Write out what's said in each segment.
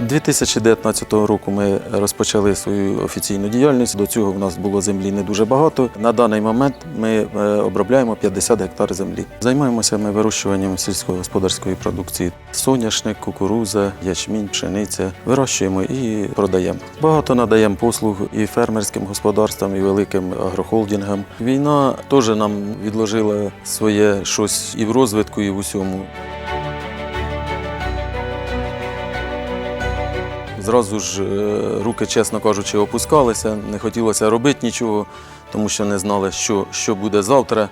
2019 року ми розпочали свою офіційну діяльність. До цього в нас було землі не дуже багато. На даний момент ми е, обробляємо 50 гектар землі. Займаємося ми вирощуванням сільськогосподарської продукції: соняшник, кукуруза, ячмінь, пшениця. Вирощуємо і продаємо. Багато надаємо послуг і фермерським господарствам, і великим агрохолдингам. Війна теж нам відложила своє щось і в розвитку, і в усьому. Зразу ж е, руки, чесно кажучи, опускалися, не хотілося робити нічого, тому що не знали, що, що буде завтра.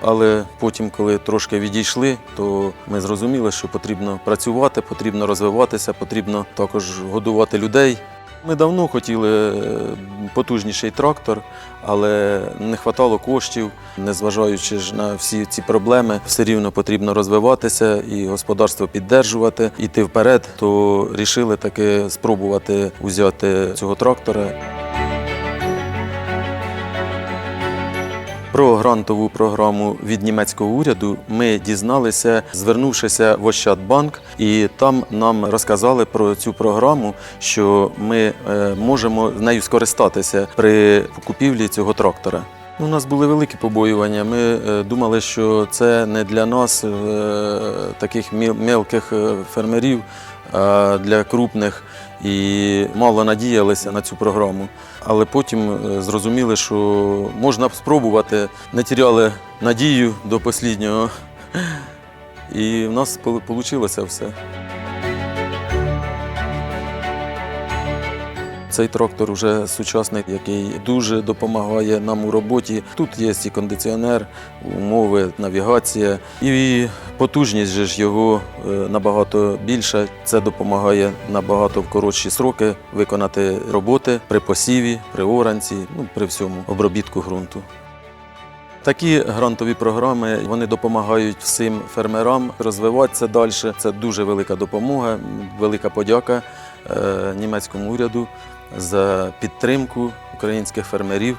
Але потім, коли трошки відійшли, то ми зрозуміли, що потрібно працювати, потрібно розвиватися, потрібно також годувати людей. Ми давно хотіли е, потужніший трактор, але не вистачало коштів, незважаючи ж на всі ці проблеми, все рівно потрібно розвиватися і господарство піддержувати, іти вперед. То рішили таки спробувати взяти цього трактора. Про грантову програму від німецького уряду ми дізналися, звернувшися в Ощадбанк, і там нам розказали про цю програму, що ми е, можемо нею скористатися при купівлі цього трактора. У нас були великі побоювання. Ми е, думали, що це не для нас, е, таких мелких фермерів, а для крупних. І мало надіялися на цю програму. Але потім е, зрозуміли, що можна спробувати, не тіряли надію до останнього. І в нас вийшло все. Цей трактор вже сучасний, який дуже допомагає нам у роботі. Тут є і кондиціонер, умови, навігація, і потужність же ж його е, набагато більша. Це допомагає набагато в коротші сроки виконати роботи при посіві, при оранці, ну при всьому обробітку ґрунту. Такі грантові програми вони допомагають всім фермерам розвиватися далі. Це дуже велика допомога, велика подяка е, німецькому уряду за підтримку українських фермерів.